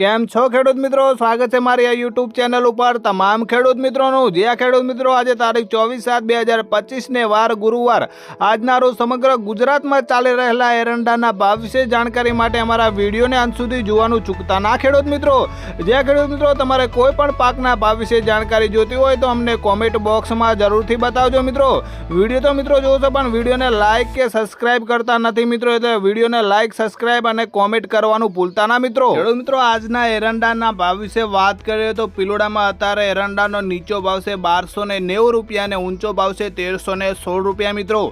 કેમ છો ખેડૂત મિત્રો? સ્વાગત છે મારી આ યુટ્યુબ ચેનલ ઉપર. તમામ ખેડૂત મિત્રોનું, જે ખેડૂત મિત્રો આજે તારીખ ચોવીસ સાત બે હજાર પચીસને વાર ગુરુવાર આજના રોજ સમગ્ર ગુજરાતમાં ચાલી રહેલા એરંડાના ભાવ વિશે જાણકારી માટે અમારા વિડીયોને અંત સુધી જોવાનું ચૂકતા ના ખેડૂત મિત્રો. જે ખેડૂત મિત્રો તમારે કોઈ પણ પાકના ભાવ વિશે જાણકારી જોતી હોય તો અમને કોમેન્ટ બોક્સમાં જરૂરથી બતાવજો મિત્રો. વીડિયો તો મિત્રો છો, પણ વિડીયોને લાઇક કે સબસ્ક્રાઇબ કરતા નથી મિત્રો, એટલે વિડીયોને લાઇક સબસ્ક્રાઇબ અને કોમેન્ટ કરવાનું ભૂલતા ના મિત્રો. મિત્રો આજના એરંડાના ભાવ વિશે વાત કરીએ તો પિલોડામાં અત્યારે એરંડાનો નીચો ભાવ છે બારસો ને નેવું રૂપિયા અને ઊંચો ભાવ છે તેરસો ને સોળ રૂપિયા મિત્રો.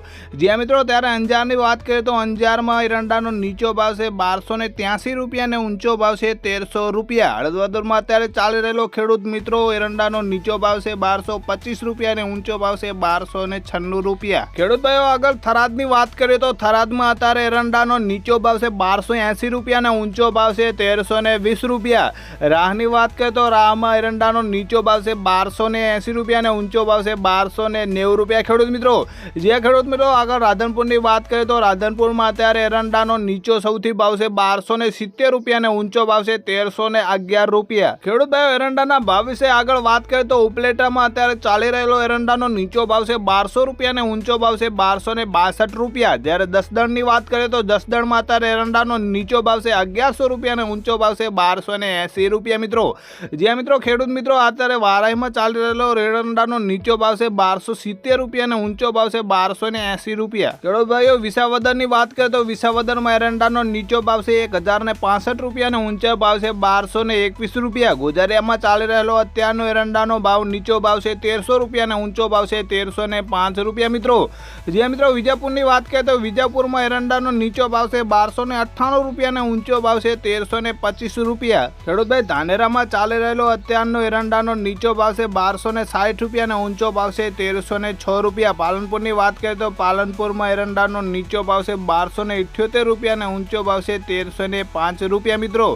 જ્યાં મિત્રો ત્યારે અંજારની વાત કરીએ તો અંજારમાં એરંડાનો નીચો ભાવ છે બારસો ને ત્યાંસી રૂપિયા અને ઊંચો ભાવ છે તેરસો રૂપિયા. હળદવદરમાં અત્યારે ચાલી રહેલો ખેડૂત મિત્રો એરંડાનો નીચો ભાવ છે બારસો પચીસ રૂપિયા અને ઊંચો ભાવ છે બારસો ને છન્નું રૂપિયા. ખેડૂત ભાઈઓ, આગળ થરાદની વાત કરીએ તો થરાદમાં અત્યારે એરંડાનો નીચો ભાવ છે બારસો એંસી રૂપિયા અને ઊંચો ભાવ છે તેરસો ને વીસ રૂપિયા. રાહની વાત કરીએ તો રાહમાં એરંડાનો નીચો ભાવ છે બારસો ને એંસી રૂપિયા અને ઊંચો ભાવ છે બારસો ને નેવું રૂપિયા. ખેડૂત મિત્રો, જે ખેડૂત મિત્રો આગળ રાધનપુરની વાત કરીએ તો રાધનપુરમાં અત્યારે એરંડાનો નીચો સૌથી ભાવ છે બારસો ને સિત્તેર રૂપિયા અને ઊંચો ભાવ છે તેરસો ને અગિયાર રૂપિયા. ખેડૂત ભાઈઓ, એરંડાના ભાવ વિશે આગળ વાત કરીએ તો ઉપલેટામાં અત્યારે ચાલી રહેલો એરંડાનો નીચો ભાવ છે બારસો રૂપિયા અને ઊંચો ભાવ છે બારસો ને બાસઠ રૂપિયા. જ્યારે દસ દણની વાત કરીએ તો દસ દસદણમાં અત્યારે એરંડાનો નીચો ભાવ છે અગિયારસો રૂપિયા અને ઊંચો ભાવ છે બારસો ને એંસી રૂપિયા મિત્રો. જ્યાં મિત્રો ખેડૂત મિત્રો અત્યારે વારાઈમાં ચાલી રહેલો એરંડાનો નીચો ભાવ છે બારસો સિત્તેર રૂપિયા અને ઊંચો ભાવ છે બારસો ને એંસી રૂપિયા. ખેડૂત ભાઈઓ, વિસાવદરની વાત કરીએ તો વિસાવદરમાં એરંડાનો નીચો ભાવ છે એક હજાર ને પાસઠ રૂપિયા અને ઊંચો ભાવ છે બારસો ને એકવીસ રૂપિયા. ગોજારિયામાં ચાલી રહેલો અત્યારનો એરંડાનો ભાવ નીચો ભાવ છે તેરસો રૂપિયા અને ઊંચો ભાવ છે તેરસો ને પાંચ રૂપિયા મિત્રો. જ્યાં મિત્રો વિજાપુરની વાત કરીએ તો વિજાપુરમાં એરંડાનો નીચો ભાવ છે બારસો ને અઠ્ઠાણું રૂપિયા અને ઊંચો ભાવ છે તેરસો ને પચીસ રૂપિયા. ખેડૂતભાઈ, ધાનેરામાં ચાલી રહેલો અત્યારનો એરંડાનો નીચો ભાવ છે બારસો ને સાઠ રૂપિયા અને ઊંચો ભાવ છે તેરસો ને છ રૂપિયા. પાલનપુરની વાત કરીએ તો પાલનપુરમાં એરંડાનો નીચો ભાવ છે બારસો ને ઇઠ્યોતેર રૂપિયા અને ઊંચો ભાવ છે તેરસો ને પાંચ રૂપિયા. મિત્રો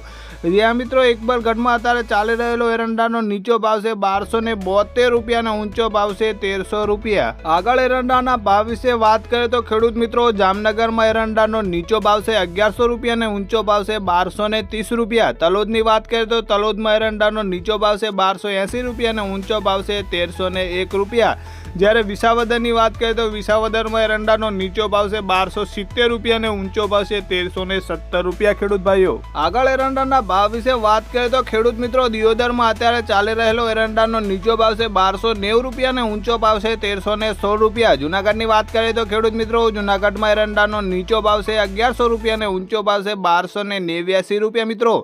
જ્યાં મિત્રો એકબરગઢમાં અત્યારે ચાલી રહેલો એરંડાનો નીચો ભાવ છે બારસો ને બોતેર રૂપિયા અને ઊંચો ભાવ છે તેરસો રૂપિયા. આગળ એરંડાના ભાવ વિશે વાત કરીએ તો ખેડૂત મિત્રો, જામનગરમાં એરંડાનો નીચો ભાવ છે અગિયારસો રૂપિયા અને ઊંચો ભાવ છે બારસો ને ત્રીસ રૂપિયા. તલોદની વાત કરીએ તો તલોદમાં એરંડાનો નીચો ભાવ છે બારસો એંસી રૂપિયા અને ઊંચો ભાવ છે તેરસો એક રૂપિયા. જ્યારે વિસાવદરની વાત કરીએ તો વિસાવદરમાં એરંડાનો નીચો ભાવ છે બારસો સિત્તેર રૂપિયા અને ઊંચો ભાવ છે તેરસો ને સત્તર રૂપિયા, ખેડૂત ભાઈઓ. આગળ એરંડાના ભાવ વિશે વાત કરીએ તો ખેડૂત મિત્રો દિયોદરમાં અત્યારે ચાલી રહેલો એરંડાનો નીચો ભાવ છે બારસો નેવું રૂપિયા અને ઊંચો ભાવ છે તેરસો ને સોળ રૂપિયા. જુનાગઢની વાત કરીએ તો ખેડૂત મિત્રો જુનાગઢમાં એરંડાનો નીચો ભાવ છે અગિયારસો રૂપિયા અને ઊંચો ભાવ છે બારસો ને નેવ્યાસી રૂપિયા મિત્રો.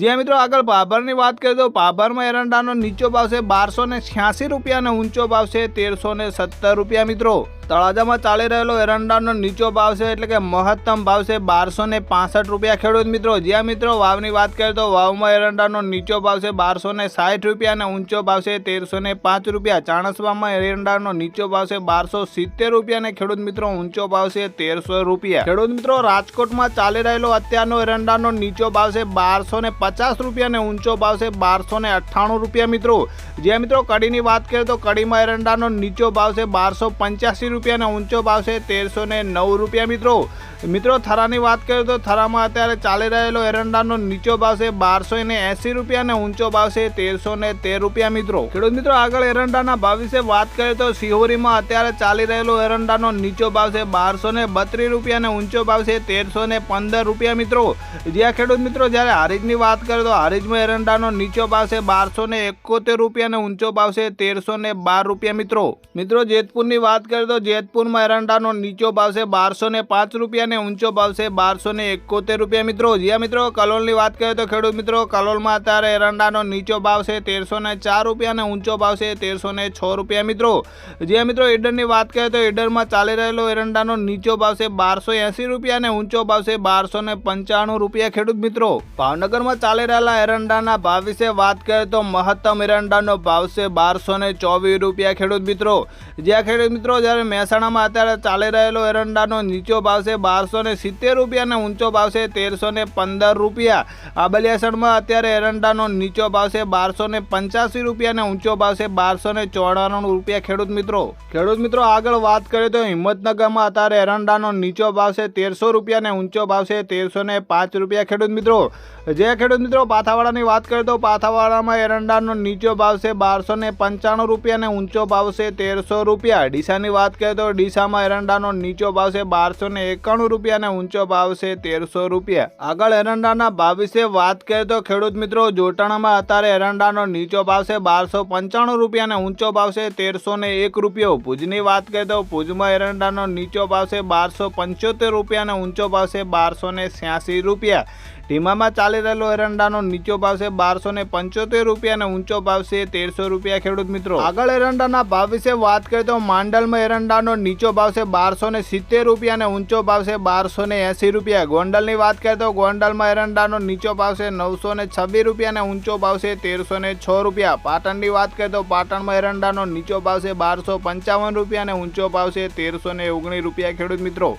જ્યાં મિત્રો આગળ ભાભરની વાત કરીએ તો ભાભરમાં એરંડાનો નીચો ભાવ છે બારસો ને છ્યાસી રૂપિયા અને ઊંચો ભાવ છે તેરસો સત્તર રૂપિયા મિત્રો. તળાજામાં ચાલી રહેલો એરંડાનો નીચો ભાવ છે એટલે કે મહત્તમ ભાવ છે બારસો ને પાસઠ રૂપિયા ખેડૂત મિત્રો. જ્યાં મિત્રો વાવની વાત કરીએ તો વાવમાં એરંડાનો નીચો ભાવ છે બારસો ને સાઠ રૂપિયા અને ઊંચો ભાવ છે તેરસો ને પાંચ રૂપિયા. ચાણસવામાં એરંડાનો નીચો ભાવ છે બારસો સિત્તેર રૂપિયા અને ખેડૂત મિત્રો ઊંચો ભાવ છે તેરસો રૂપિયા. ખેડૂત મિત્રો રાજકોટમાં ચાલી રહેલો અત્યારનો એરંડાનો નીચો ભાવ છે બારસો ને પચાસ રૂપિયા અને ઊંચો ભાવ છે બારસો ને અઠ્ઠાણું રૂપિયા મિત્રો. જ્યાં મિત્રો કડીની વાત કરીએ તો કડીમાં એરંડાનો નીચો ભાવ છે બારસો પંચ્યાસી રૂપિયા અને ઊંચો ભાવ છે તેરસો ને નવ રૂપિયા મિત્રો. મિત્રો, થરાની વાત કરીએ તો થરામાં અત્યારે ચાલી રહેલો એરંડાનો નીચો ભાવ છે બારસો ને એંસી રૂપિયા અને ઊંચો ભાવ છે તેરસો ને તેર રૂપિયા મિત્રો. ખેડૂત મિત્રો, આગળ એરંડાના ભાવ વિશે વાત કરીએ તો સિહોરીમાં અત્યારે ચાલી રહેલો એરંડાનો નીચો ભાવ છે બારસો ને બત્રીસ રૂપિયા અને ઊંચો ભાવ છે તેરસો ને પંદર રૂપિયા મિત્રો. જ્યાં ખેડૂત મિત્રો, જ્યારે હારીજની વાત કરીએ તો હારીજમાં એરંડાનો નીચો ભાવ છે બારસો ને એકોતેર રૂપિયા અને ઊંચો ભાવ છે તેરસો ને બાર રૂપિયા મિત્રો. મિત્રો, જેતપુરની વાત કરીએ તો જેતપુરમાં એરંડાનો નીચો ભાવ છે બારસો ને પાંચ રૂપિયા અને ઊંચો ભાવ છે બારસો ને એકોતેર રૂપિયા. મિત્રો જ્યાં મિત્રો, કલોલની વાત કરીએ તો ખેડૂત મિત્રો, કલોલમાં અત્યારે એરંડાનો નીચો ભાવ છે તેરસો ને ચાર રૂપિયા અને ઊંચો ભાવ છે તેરસો ને છ રૂપિયા. મિત્રો જ્યાં મિત્રો, ઈડરની વાત કરીએ તો ઈડરમાં ચાલી રહેલો એરંડાનો નીચો ભાવ છે બારસો એંસી રૂપિયા અને ઊંચો ભાવ છે બારસો ને પંચાણું રૂપિયા. ખેડૂત મિત્રો, ભાવનગરમાં ચાલી રહેલા એરંડાના ભાવ વિશે વાત કરીએ તો મહત્તમ એરંડાનો ભાવ છે બારસો ને ચોવીસ રૂપિયા. ખેડૂત મિત્રો જ્યાં ખેડૂત મિત્રો, જ્યારે મહેસાણામાં અત્યારે ચાલી રહેલો એરંડાનો નીચો ભાવ છે બારસો બારસો ને સિત્તેર રૂપિયાનો ઊંચો ભાવ છે તેરસો ને પંદર રૂપિયા. આબલિયાસણમાં અત્યારે એરંડાનો નીચો ભાવ છે બારસો ને પંચ્યાસી રૂપિયા ઊંચો ભાવ છે બારસો ને ચોરાણું રૂપિયા. ખેડૂત મિત્રો ખેડૂત મિત્રો, આગળ વાત કરીએ તો હિંમતનગરમાં અત્યારે એરંડાનો નીચો ભાવ છે, તેરસો રૂપિયાને ઊંચો ભાવ છે તેરસો ને પાંચ રૂપિયા. ખેડૂત મિત્રો, જે ખેડૂત મિત્રો પાથાવાડાની વાત કરીએ તો પાથાવાડામાં એરંડાનો નીચો ભાવ છે બારસો ને પંચાણું રૂપિયા અને ઊંચો ભાવ છે, તેરસો રૂપિયા. ડીસાની વાત કરીએ તો ડીસામાં એરંડાનો નીચો ભાવ છે બારસો ને એકાણું રૂપિયા અને ઊંચો ભાવ છે, તેરસો રૂપિયા. આગળ એરંડાના ભાવ વિશે વાત કરીએ તો ખેડૂત મિત્રો, જોટાણામાં અત્યારે એરંડાનો નીચો ભાવ છે, બારસો પંચાણું રૂપિયાને ઊંચો ભાવ છે, તેરસો ને એક રૂપિયો. ભુજની વાત કરીએ તો ભુજમાં એરંડાનો નીચો ભાવ છે, બારસો પંચોતેર રૂપિયાના ઊંચો ભાવ છે, બારસો ને રૂપિયા. ધીમામાં ચાલી રહેલો એરંડાનો નીચો ભાવ છે બારસો ને પંચોતેર રૂપિયા અને ઊંચો ભાવ છે તેરસો રૂપિયા ખેડૂત મિત્રો. આગળ એરંડાના ભાવ વિશે વાત કરીએ તો માંડલમાં એરંડાનો નીચો ભાવ છે બારસો ને સિત્તેર રૂપિયા અને ઊંચો ભાવ છે બારસો ને એંસી રૂપિયા. ગોંડલની વાત કરીએ તો ગોંડલમાં એરંડાનો નીચો ભાવ છે નવસો ને છવ્વીસ રૂપિયા અને ઊંચો ભાવ છે તેરસો ને છ રૂપિયા. પાટણની વાત કરીએ તો પાટણમાં એરંડાનો નીચો ભાવ છે બારસો પંચાવન રૂપિયા અને ઊંચો ભાવ છે તેરસો ને ઓગણીસ રૂપિયા ખેડૂત મિત્રો.